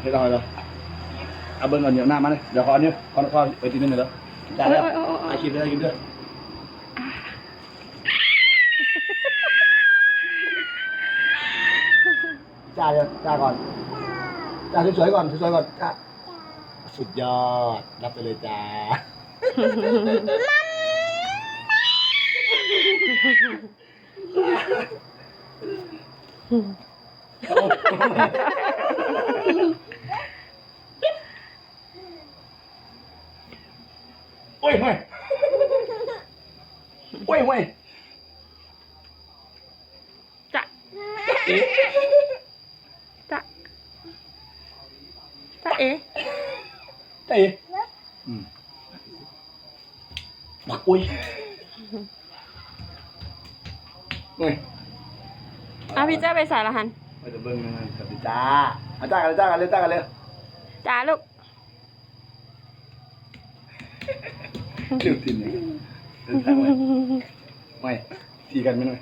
ให้รอเลยเอาเบิ้งก่อนเดี๋ยวหน้ามาเลยเดี๋ยวขออันนี้ขอขอไปทีนึงหน่อยแล้วได้แล้วโอ้ยโอ้ยโอ้ย ไอคิดได้คิดด้วยจ้าเดี๋ยวจ้าก่อนจ้าสวยๆก่อนสวยๆก่อนจ้าสุดยอดรับไปเลยจ้า โอ้ยเฮ้ยโอ้ยเฮ้ยจะ เอ๊ะจะจะเอ๋เอ๊ะอืมบักอุ้ยเฮ้ยอะพี่เจ้าไปใส่ละหันไปจะเบิ้งนึงสวัสดีจ้าอาจ้ากันเลยจ้ากันเลยจ้ากันเลยจ้าลูกเรื่องจริงเลยเดินทางไปไม่ทีกันไม่หน่อย